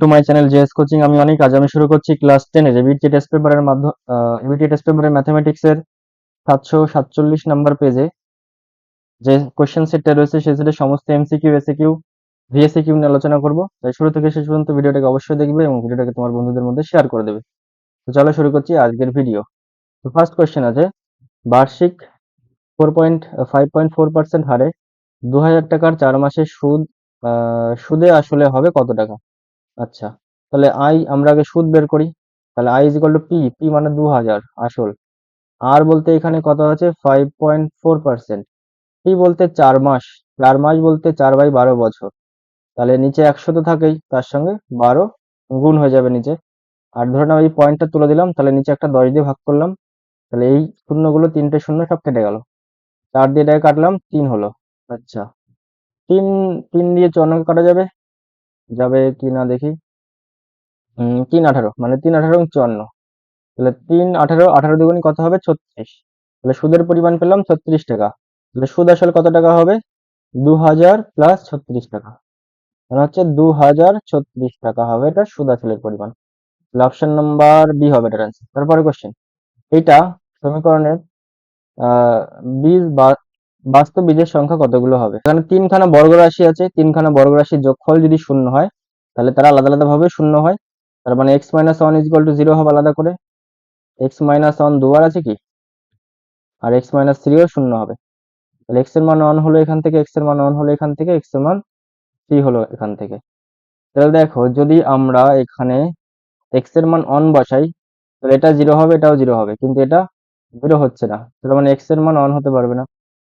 To my channel JS coaching আমি অনেক আজ আমি শুরু করছি ক্লাস টেনের এবিটি টেস্ট পেপারের মাধ্যমে এবিটি টেস্ট পেপারের ম্যাথমেটিক্সের সাতশো সাতচল্লিশ নাম্বার পেজে যে কোশ্চেন সেটটা রয়েছে, সেই সেটের সমস্ত এমসিকিউ এসিকিউ ভিএসিকিউ নিয়ে আলোচনা করব। তাই শুরু থেকে শেষ পর্যন্ত ভিডিওটাকে অবশ্যই দেখবে এবং ভিডিওটাকে তোমার বন্ধুদের মধ্যে শেয়ার করে দেবে। তো চলো শুরু করছি আজকের ভিডিও তো ফার্স্ট কোয়েশ্চেন আছে, বার্ষিক four point five point four percent হারে দু হাজার টাকার চার মাসের সুদ সুদে আসলে হবে কত টাকা? আচ্ছা তাহলে আই আমরা আগে সুদ বের করি, তাহলে I is two P P মানে দু হাজার আসল। আর বলতে এখানে কত আছে? Five point four percent P বলতে চার মাস চার মাস বলতে চার বাই বারো বছর। তাহলে নিচে একশো তো থাকেই, তার সঙ্গে বারো গুণ হয়ে যাবে নিচে। আর ধরে নাও এই পয়েন্টটা তুলে দিলাম, তাহলে নিচে একটা দশ দিয়ে ভাগ করলাম, তাহলে এই শূন্যগুলো তিনটে শূন্য সব কেটে গেল। চার দিয়ে কাটলাম, তিন হলো। আচ্ছা তিন তিন দিয়ে চুয়ান্নকে কাটা যাবে? যাবে কি না দেখি? তিন আঠারো মানে তিন আঠারো চুয়ান্ন। তাহলে তিন আঠারো আঠারো দুগুণে কত হবে? ছত্রিশ। তাহলে সুদের পরিমাণ পেলাম ছত্রিশ টাকা। তাহলে সুদ আসলে কত টাকা হবে? দু হাজার প্লাস ছত্রিশ টাকা। মানে হচ্ছে দু হাজার ছত্রিশ টাকা হবে এটা সুদ আসলের পরিমাণ। তাহলে অপশন নাম্বার বি হবে এটার অ্যান্সার তারপরে কোশ্চেন এইটা সমীকরণের, আহ, বীজ বা বাস্তব বীজের সংখ্যা কতগুলো হবে? এখানে তিনখানা বর্গ রাশি আছে, তিনখানা বর্গ রাশির যোগফল যদি শূন্য হয়, তাহলে তারা আলাদা আলাদা ভাবে শূন্য হয়। তার মানে X minus one is two zero হবে আলাদা করে। এক্স মাইনাস ওয়ান দুবার আছে কি? আর এক্স মাইনাস থ্রিও শূন্য হবে। তাহলে এক্সের মান ওয়ান হলো এখান থেকে এক্সের মান ওয়ান হলো এখান থেকে এক্সের মান থ্রি হলো এখান থেকে। তাহলে দেখো, যদি আমরা এখানে এক্সের মান অন বসাই, তাহলে এটা জিরো হবে, এটাও জিরো হবে, কিন্তু এটা জিরো হচ্ছে না। তাহলে মানে এক্সের মান অন হতে পারবে না।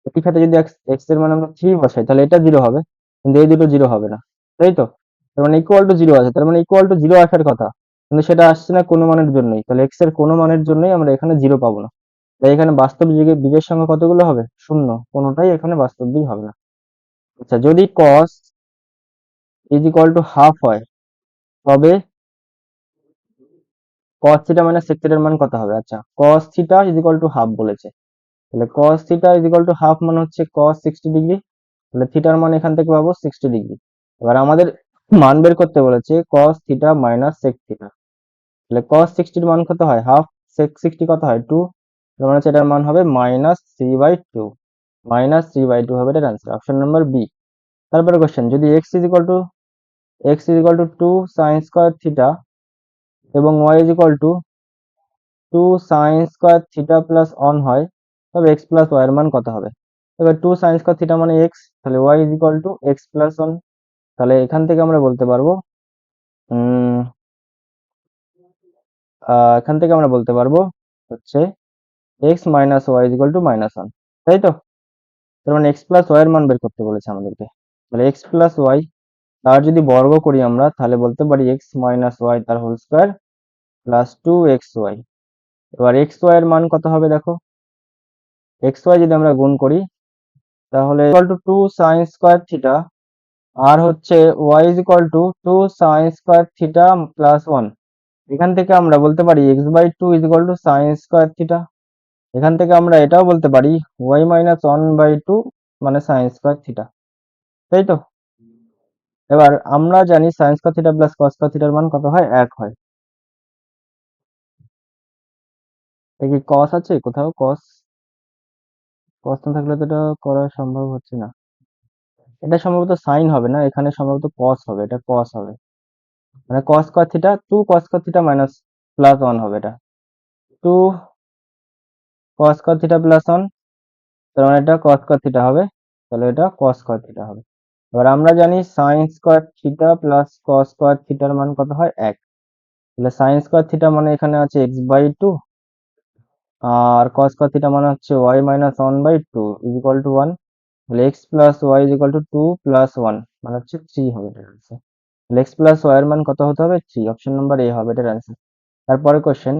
একই সাথে যদি এক্সের মান আমরা থ্রি বসাই, তাহলে এটা জিরো হবে, কিন্তু এই দুটো জিরো হবে না, তাই তো? তার মানে ইকুয়াল টু জিরো আছে, তার মানে ইকুয়াল টু জিরো আসার কথা, কিন্তু সেটা আসছে না কোনো মানের জন্যই, তাহলে এক্সের কোনো মানের জন্যই আমরা এখানে জিরো পাবো না। তাই এখানে বাস্তব যুগে বীজের সংখ্যা কতগুলো হবে? শূন্য, কোনোটাই এখানে বাস্তব বীজ হবে না। আচ্ছা যদি cos is equal to half হয়, তবে cos থিটা মানে sec থিটার মান কত হবে? আচ্ছা cos theta is equal to half বলেছে। তাহলে cos theta is equal to half মানে হচ্ছে cos সিক্সটি ডিগ্রি তাহলে থিটার মান এখান থেকে পাবো সিক্সটি ডিগ্রি এবার আমাদের মান বের করতে বলেছে cos theta minus sec theta তাহলে cos সিক্সটির মান কত হয়? হাফ sec সিক্সটি কত হয়? টু তার মানে এটার মান হবে minus three by two minus three by two হবে এটার অ্যান্সার অপশন নাম্বার বি তারপরে কোশ্চেন যদি X is equal to X is equal to two sine square theta এবং Y is equal to two sine square theta plus one হয় তবে x plus Y এর মান কত হবে? এবার টু সাইন স্কোয়ার থিটা মানে এক্স তাহলে Y is equal to X plus one তাহলে এখান থেকে আমরা বলতে পারব এখান থেকে আমরা বলতে পারব হচ্ছে X minus Y is equal to minus one তাই তো? তার মানে এক্স প্লাস ওয়াই এর মান বের করতে বলেছে আমাদেরকে। তাহলে এক্স প্লাস ওয়াই তার যদি বর্গ করি আমরা, তাহলে বলতে পারি এক্স মাইনাস ওয়াই তার whole square plus two X Y এবার এক্স ওয়াই এর মান কত হবে দেখো? এক্স ওয়াই যদি আমরা গুণ করি, তাহলে equal to two sine square theta আর হচ্ছে Y is equal to two sine square theta plus one এখান থেকে আমরা বলতে পারি X by two is equal to sine square theta এখান থেকে আমরা এটাও বলতে পারি Y minus one by two মানে সাইন স্কোয়ার থিটা তাই তো? এবার আমরা জানি sine square theta plus cos square থিটার মান কত হয়? এক হয়। কি কস আছে? কোথাও কস কস থাকলে তো এটা করা সম্ভব হচ্ছে না। এটা সম্ভবত সাইন হবে না, এখানে সম্ভবত কস হবে, এটা কস হবে। মানে cos square theta two cos square theta minus plus one হবে এটা। Two cos square theta plus one তার মানে এটা কস স্কোয়ার থিটা হবে, তাহলে এটা কস স্কোয়ার থিটা হবে। এবার আমরা জানি sine square theta plus cos square থিটার মান কত হয়? এক। তাহলে সাইন স্কোয়ার থিটা মানে এখানে আছে এক্স বাই টু আর কস স্কোয়ার থিটা মানে হচ্ছে Y minus one by two is equal to one তাহলে X plus Y is equal to two plus one মানে হচ্ছে থ্রি হবে এটার অ্যান্সার তাহলে এক্স প্লাস ওয়াই এর মান কত হতে হবে? থ্রি অপশন নাম্বার এ হবে এটার অ্যান্সার তারপরে কোশ্চেন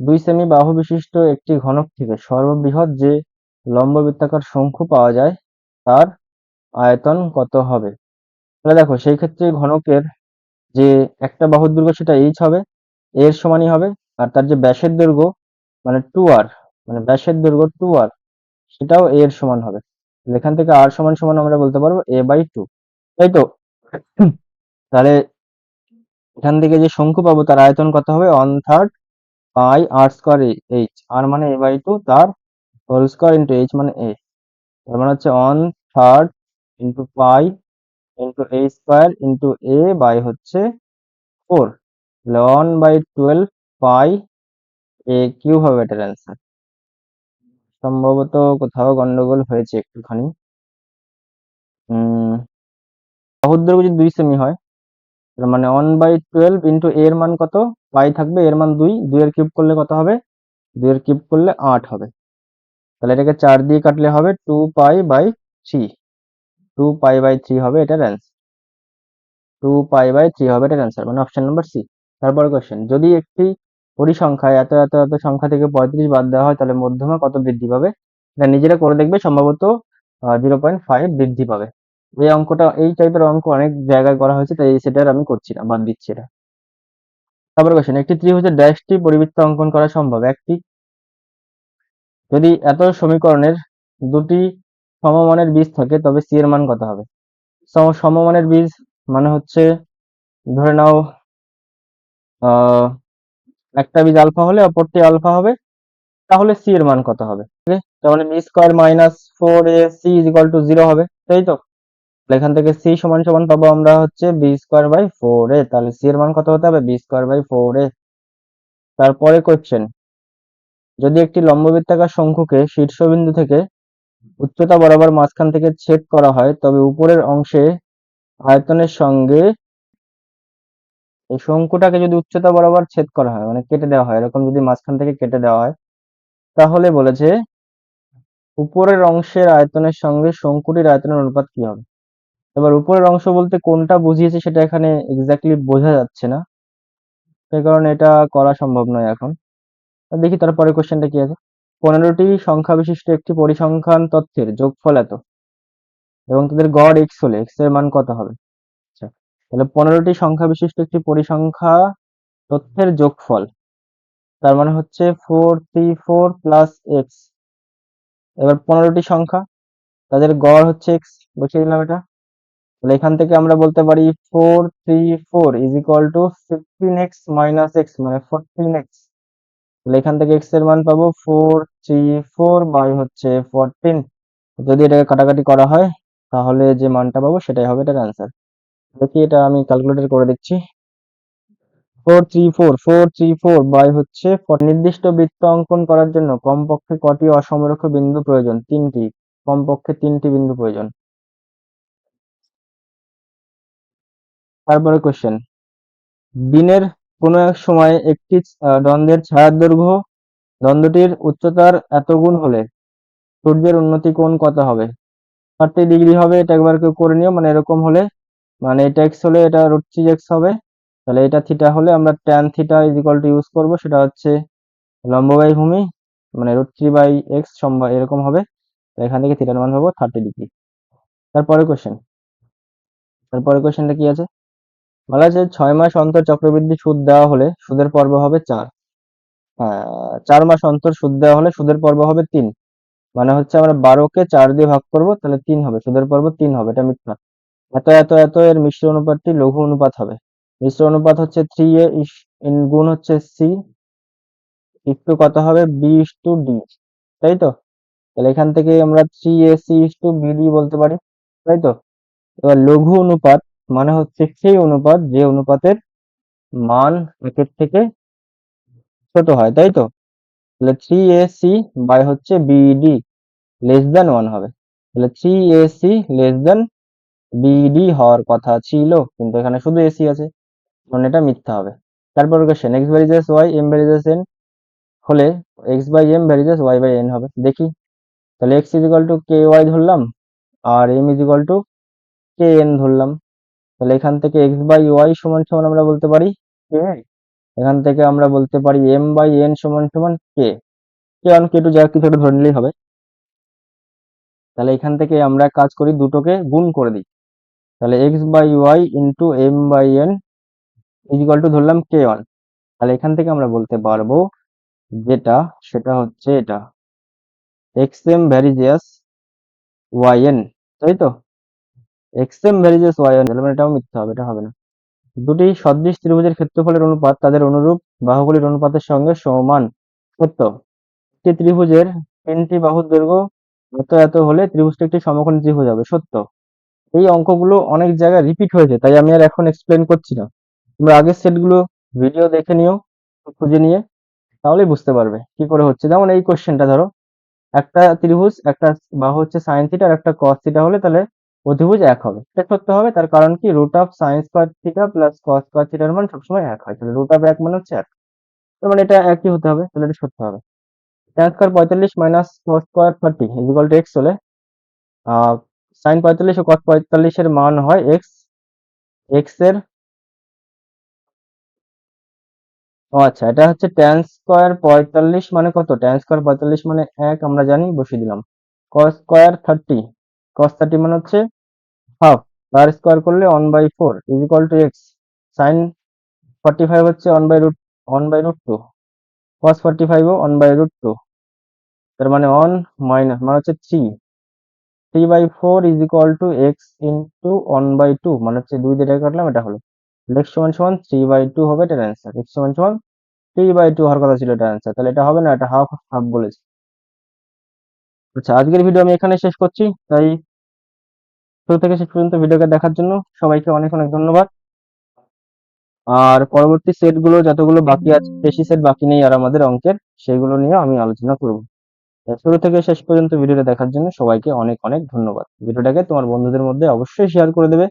দুই সেমি বাহু বিশিষ্ট একটি ঘনক থেকে সর্ববৃহৎ যে লম্ব বৃত্তাকার শঙ্কু পাওয়া যায়, তার আয়তন কত হবে? তাহলে দেখো, সেই ক্ষেত্রে ঘনকের যে একটা বাহুর দৈর্ঘ্য সেটা এইচ হবে এর সমানই হবে, আর তার যে ব্যাসের দৈর্ঘ্য মানে টু আর মানে ব্যাসের দৈর্ঘ্য টু আর সেটাও এ এর সমান হবে। এখান থেকে আর সমান সমান আমরা বলতে পারব এ বাই টু তাই তো? তাহলে এখান থেকে যে শঙ্কু পাবো তার আয়তন কত হবে? One third pi R square H R মানে এ বাই টু তার হোল স্কোয়ার ইন্টু এইচ মানে এ তার মানে হচ্ছে one third into pi into A square into A by হচ্ছে four one by twelve pi A cube হবে এটার অ্যান্সার সম্ভবত কোথাও গন্ডগোল হয়েছে একটুখানি। সহদ্র যদি দুই সেমি হয় মানে ওয়ান বাই টুয়েলভ ইন্টু এর মান কত? পাই থাকবে, এর মান দুই দুইয়ের কিউব করলে কত হবে? দুইয়ের কিউব করলে আট হবে। তাহলে এটাকে চার দিয়ে কাটলে হবে two pi by three two pi by three হবে এটার answer two pi by three হবে এটার অ্যান্সার মানে অপশন নাম্বার সি তারপর কোশ্চেন যদি একটি পরিসংখ্যায় এত এত এত সংখ্যা থেকে পঁয়ত্রিশ বাদ দেওয়া হয়, তাহলে মধ্যমা কত বৃদ্ধি পাবে? এটা নিজেরা করে দেখবে, সম্ভবত জিরো পয়েন্ট ফাইভ বৃদ্ধি পাবে। এই অঙ্কটা, এই টাইপের অঙ্ক অনেক জায়গায় করা হয়েছে, তাই সেটার আমি করছি না, বাদ দিচ্ছি এটা। তারপর কোশ্চেন একটি ত্রিভুজের ড্যাশটি পরিবৃত্ত অঙ্কন করা সম্ভব? একটি। যদি এত সমীকরণের দুটি সমমানের বীজ থাকে, তবে সি এর মান কত হবে? সম- সমমানের বীজ মানে হচ্ছে, ধরে নাও একটা বীজ আলফা হলে অপরটি আলফা হবে, তাহলে সি এর মান কত হবে? মানে B square minus four A C is equal to zero হবে, তাই তো? তাহলে এখান থেকে সি সমান সমান পাবো আমরা হচ্ছে B square by four A তাহলে সি এর মান কত হতে হবে? B square by four A তারপরে কোশ্চেন যদি একটি লম্ববৃত্তাকার শঙ্কুকে শীর্ষবিন্দু থেকে উচ্চতা বরাবর মাঝখান থেকে ছেদ করা হয়, তবে উপরের অংশে আয়তনের সঙ্গে এই শঙ্কুটাকে যদি উচ্চতা বরাবর ছেদ করা হয় মানে কেটে দেওয়া হয়, এরকম যদি মাঝখান থেকে কেটে দেওয়া হয়, তাহলে বলেছে উপরের অংশের আয়তনের সঙ্গে শঙ্কুটির আয়তনের অনুপাত কি হবে? এবার উপরের অংশ বলতে কোনটা বুঝিয়েছে সেটা এখানে এক্স্যাক্টলি বোঝা যাচ্ছে না। সেই কারণে এটা করা সম্ভব নয় এখন। দেখি তারপরে কোশ্চেনটা কি আছে? পনেরোটি সংখ্যা বিশিষ্ট একটি পরিসংখ্যান তথ্যের যোগফল এত, এবং তাদের গড় এক্স হলে এক্সের মান কত হবে? তাহলে পনেরোটি সংখ্যা বিশিষ্ট একটি পরিসংখ্যা তথ্যের যোগফল। তার মানে হচ্ছে four three four plus X এবার পনেরোটি সংখ্যা, তাদের গড় হচ্ছে এক্স বসিয়ে দিলাম এটা। তাহলে এখান থেকে আমরা বলতে পারি four three four is equal to fifteen X minus X মানে ফোরটিন এক্স তাহলে এখান থেকে এক্সের মান পাবো ফোর থ্রি ফোর বাই হচ্ছে ফোরটিন যদি এটাকে কাটাকাটি করা হয়, তাহলে যে মানটা পাবো সেটাই হবে এটার অ্যান্সার দেখি এটা আমি ক্যালকুলেটর করে দিচ্ছি নির্দিষ্ট বৃত্ত অঙ্কন করার জন্য কমপক্ষে কটি অসমরক্ষ বিন্দু প্রয়োজন? তিনটি। কমপক্ষে তিনটি বিন্দু প্রয়োজন। তারপরে কোশ্চেন দিনের কোনো এক সময় একটি দ্বন্দ্বের ছায়ার দৈর্ঘ্য দ্বন্দ্বটির উচ্চতার এত গুণ হলে সূর্যের উন্নতি কোণ কত হবে? থার্টি ডিগ্রি হবে, এটা একবার কেউ করে নিও মানে এরকম হলে মানে এটা এক্স হলে এটা রুট থ্রি এক্স হবে। তাহলে এটা থিটা হলে আমরা tan theta is to use করব, সেটা হচ্ছে লম্ব বাই ভূমি মানে রুট থ্রি বাই এক্স সম্ভব, এরকম হবে। এখান থেকে থিটার মান পাবো থার্টি ডিগ্রি তারপরে কোশ্চেন তারপরে কোশ্চেনটা কি আছে? বলা আছে ছয় মাস অন্তর চক্রবৃদ্ধি সুদ দেওয়া হলে সুদের পর্ব হবে চার। হ্যাঁ চার মাস অন্তর সুদ দেওয়া হলে সুদের পর্ব হবে তিন। মানে হচ্ছে আমরা বারোকে চার দিয়ে ভাগ করব, তাহলে তিন হবে। সুদের পর্ব তিন হবে, এটা মিথ্যা। এত এত এত এর মিশ্র অনুপাতটি লঘু অনুপাত হবে। মিশ্র অনুপাত হচ্ছে থ্রি এ গুণ হচ্ছে সি একটু কত হবে? বি ইস টু ডি তাই তো? তাহলে এখান থেকে আমরা three A C is to BD বলতে পারি, তাই তো? এবার লঘু অনুপাত মানে হচ্ছে সেই অনুপাত যে অনুপাতের মান একের থেকে ছোট হয়, তাই তো? তাহলে থ্রি এ সি বাই হচ্ছে বিডি লেস দেন ওয়ান হবে। তাহলে three A C less than BD হওয়ার কথা ছিল, কিন্তু এখানে শুধু এসি আছে। কারণ এটা মিথ্যা হবে। তারপর question X varies Y M varies N হলে X by M varies Y by N হবে। দেখি। তাহলে X is equal to K Y ধরলাম, আর M is equal to K N ধরলাম। তাহলে এখান থেকে এক্স বাই ওয়াই সমান সমান আমরা বলতে পারি কে এখান থেকে আমরা বলতে পারি এম বাই এন সমান সমান কে কে ওয়ান কে টু যা কিছু ধরে নিলেই হবে। তাহলে এখান থেকে আমরা কাজ করি দুটোকে গুণ করে দিই। তাহলে X by Y into M by N is equal to ধরলাম কে ওয়ান তাহলে এখান থেকে আমরা বলতে পারব যেটা, সেটা হচ্ছে এটা। X M varies Y N তাই তো? X M varies Y N মানে এটাও মিথ্যা হবে, এটা হবে না। দুটি সদৃশ ত্রিভুজের ক্ষেত্রফলের অনুপাত তাদের অনুরূপ, বাহুগুলির অনুপাতের সঙ্গে সমান। সত্য। একটি ত্রিভুজের তিনটি বাহুর দৈর্ঘ্য এত এত হলে ত্রিভুজটি একটি সমকোণী ত্রিভুজ হবে, সত্য। এই অঙ্কগুলো অনেক জায়গায় রিপিট হয়েছে, তাই আমি আর এখন এক্সপ্লেন করছি না। তোমরা আগের সেটগুলো ভিডিও দেখে নিও, খুঁজে নিয়ে, তাহলেই বুঝতে পারবে কি করে হচ্ছে। যেমন এই কোশ্চেনটা ধরো, একটা ত্রিভুজ, একটা বাহু হচ্ছে সাইন থিটা আর একটা কস থিটা হলে তাহলে অধিভুজ এক হবে। এটা সত্য হবে, তার কারণ কি? Root of sine square theta plus cos square থিটার মান সবসময় এক হয়। তাহলে রুট অফ এক মানে হচ্ছে এক। তার মানে এটা একই হতে হবে, তাহলে এটা সত্য হবে। ট্যান স্কোয়ার পঁয়তাল্লিশ minus cos square thirty equal to X হলে সাইন পঁয়তাল্লিশ ও কস পঁয়তাল্লিশের মান হয় এক্স এক্সের ও আচ্ছা এটা হচ্ছে ট্যান স্কোয়ার পঁয়তাল্লিশ মানে কত? ট্যান স্কোয়ার পঁয়তাল্লিশ মানে এক, আমরা জানি, বসিয়ে দিলাম। Cos square thirty cos thirty মানে হচ্ছে হাফ তার স্কোয়ার করলে one by four is equal to X sine forty five হচ্ছে one by root one by root two cos forty ফাইভও one by root two তার মানে ওয়ান মাইনাস মানে হচ্ছে three three by four is equal to X into one by two মানে হচ্ছে দুই দিয়ে কাটলাম, এটা হলো। এক্স সমান সমান থ্রি বাই টু হবে এটার অ্যান্সার এক্স সমান সমান থ্রি বাই টু হওয়ার কথা ছিল এটার অ্যান্সার তাহলে এটা হবে না, এটা হাফ হাফ বলেছে। আচ্ছা আজকের ভিডিও আমি এখানে শেষ করছি। তাই শুরু থেকে শেষ পর্যন্ত ভিডিওকে দেখার জন্য সবাইকে অনেক অনেক ধন্যবাদ। আর পরবর্তী সেটগুলো যতগুলো বাকি আছে, বেশি সেট বাকি নেই আর আমাদের অঙ্কের, সেগুলো নিয়ে আমি আলোচনা করব। শুরু থেকে শেষ পর্যন্ত ভিডিওটা দেখার জন্য সবাইকে অনেক অনেক ধন্যবাদ। ভিডিওটাকে তোমার বন্ধুদের মধ্যে অবশ্যই শেয়ার করে দেবে।